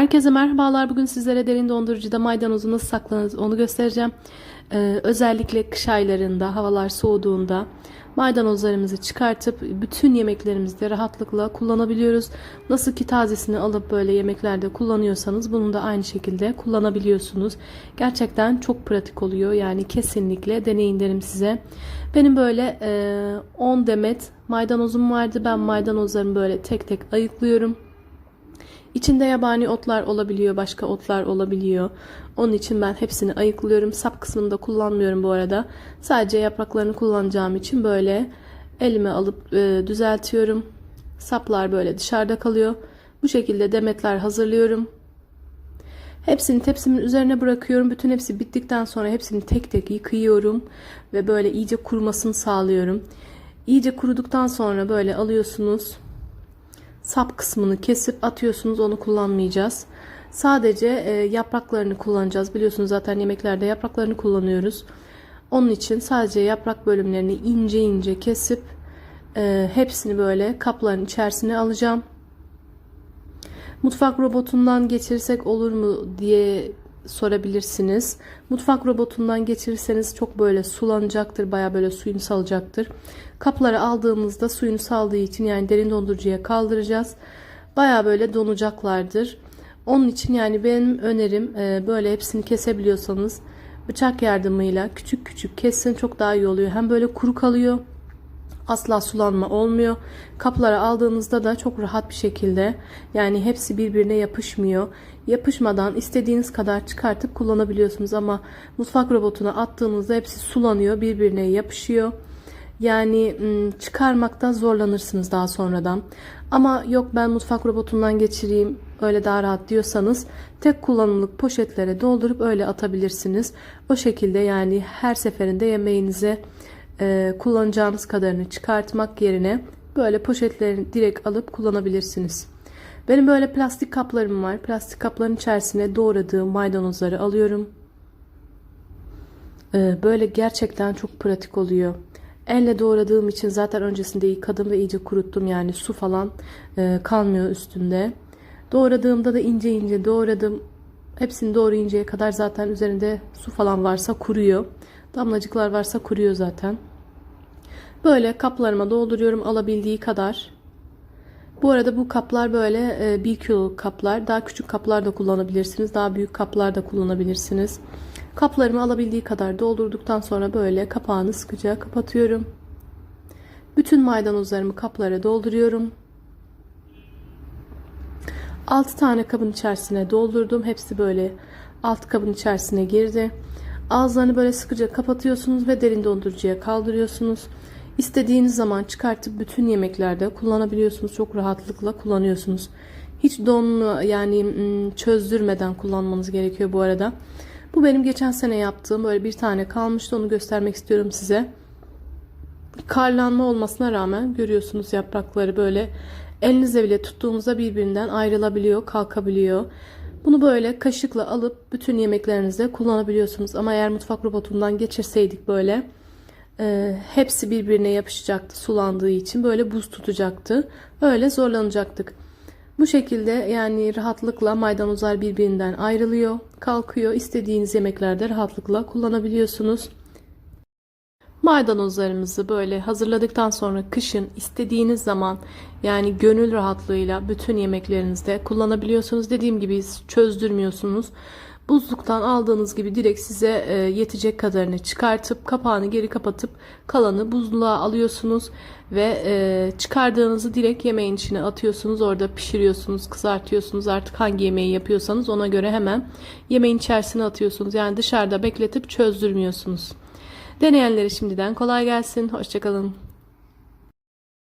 Herkese merhabalar. Bugün sizlere derin dondurucuda maydanozu nasıl saklanır onu göstereceğim. Ee, özellikle kış aylarında havalar soğuduğunda maydanozlarımızı çıkartıp bütün yemeklerimizde rahatlıkla kullanabiliyoruz. Nasıl ki tazesini alıp böyle yemeklerde kullanıyorsanız bunu da aynı şekilde kullanabiliyorsunuz. Gerçekten çok pratik oluyor. Yani kesinlikle deneyin derim size. Benim böyle e, 10 demet maydanozum vardı. Ben maydanozlarımı böyle tek tek ayıklıyorum. İçinde yabani otlar olabiliyor, başka otlar olabiliyor. Onun için ben hepsini ayıklıyorum. Sap kısmını da kullanmıyorum bu arada. Sadece yapraklarını kullanacağım için böyle elime alıp e, düzeltiyorum. Saplar böyle dışarıda kalıyor. Bu şekilde demetler hazırlıyorum. Hepsini tepsimin üzerine bırakıyorum. Bütün hepsi bittikten sonra hepsini tek tek yıkıyorum ve böyle iyice kurumasını sağlıyorum. İyice kuruduktan sonra böyle alıyorsunuz sap kısmını kesip atıyorsunuz onu kullanmayacağız. Sadece e, yapraklarını kullanacağız. Biliyorsunuz zaten yemeklerde yapraklarını kullanıyoruz. Onun için sadece yaprak bölümlerini ince ince kesip e, hepsini böyle kapların içerisine alacağım. Mutfak robotundan geçirsek olur mu diye sorabilirsiniz. Mutfak robotundan geçirirseniz çok böyle sulanacaktır. Baya böyle suyunu salacaktır. Kapları aldığımızda suyunu saldığı için yani derin dondurucuya kaldıracağız. Baya böyle donacaklardır. Onun için yani benim önerim e, böyle hepsini kesebiliyorsanız bıçak yardımıyla küçük küçük kessin çok daha iyi oluyor. Hem böyle kuru kalıyor asla sulanma olmuyor. Kaplara aldığınızda da çok rahat bir şekilde yani hepsi birbirine yapışmıyor. Yapışmadan istediğiniz kadar çıkartıp kullanabiliyorsunuz ama mutfak robotuna attığınızda hepsi sulanıyor, birbirine yapışıyor. Yani çıkarmakta zorlanırsınız daha sonradan. Ama yok ben mutfak robotundan geçireyim öyle daha rahat diyorsanız tek kullanımlık poşetlere doldurup öyle atabilirsiniz. O şekilde yani her seferinde yemeğinize e, kullanacağınız kadarını çıkartmak yerine böyle poşetlerini direkt alıp kullanabilirsiniz. Benim böyle plastik kaplarım var. Plastik kapların içerisine doğradığım maydanozları alıyorum. E, böyle gerçekten çok pratik oluyor. Elle doğradığım için zaten öncesinde yıkadım ve iyice kuruttum. Yani su falan e, kalmıyor üstünde. Doğradığımda da ince ince doğradım. Hepsini doğrayıncaya kadar zaten üzerinde su falan varsa kuruyor. Damlacıklar varsa kuruyor zaten. Böyle kaplarıma dolduruyorum alabildiği kadar. Bu arada bu kaplar böyle 1 e, kiloluk kaplar. Daha küçük kaplar da kullanabilirsiniz. Daha büyük kaplar da kullanabilirsiniz. Kaplarımı alabildiği kadar doldurduktan sonra böyle kapağını sıkıca kapatıyorum. Bütün maydanozlarımı kaplara dolduruyorum. 6 tane kabın içerisine doldurdum. Hepsi böyle alt kabın içerisine girdi. Ağızlarını böyle sıkıca kapatıyorsunuz ve derin dondurucuya kaldırıyorsunuz. İstediğiniz zaman çıkartıp bütün yemeklerde kullanabiliyorsunuz. Çok rahatlıkla kullanıyorsunuz. Hiç don yani çözdürmeden kullanmanız gerekiyor bu arada. Bu benim geçen sene yaptığım böyle bir tane kalmıştı. Onu göstermek istiyorum size. Karlanma olmasına rağmen görüyorsunuz yaprakları böyle elinizle bile tuttuğunuzda birbirinden ayrılabiliyor, kalkabiliyor. Bunu böyle kaşıkla alıp bütün yemeklerinizde kullanabiliyorsunuz. Ama eğer mutfak robotundan geçirseydik böyle e, hepsi birbirine yapışacaktı sulandığı için böyle buz tutacaktı. Öyle zorlanacaktık. Bu şekilde yani rahatlıkla maydanozlar birbirinden ayrılıyor, kalkıyor. İstediğiniz yemeklerde rahatlıkla kullanabiliyorsunuz. Maydanozlarımızı böyle hazırladıktan sonra kışın istediğiniz zaman yani gönül rahatlığıyla bütün yemeklerinizde kullanabiliyorsunuz. Dediğim gibi çözdürmüyorsunuz. Buzluktan aldığınız gibi direkt size e, yetecek kadarını çıkartıp kapağını geri kapatıp kalanı buzluğa alıyorsunuz ve e, çıkardığınızı direkt yemeğin içine atıyorsunuz. Orada pişiriyorsunuz, kızartıyorsunuz. Artık hangi yemeği yapıyorsanız ona göre hemen yemeğin içerisine atıyorsunuz. Yani dışarıda bekletip çözdürmüyorsunuz. Deneyenlere şimdiden kolay gelsin. Hoşçakalın.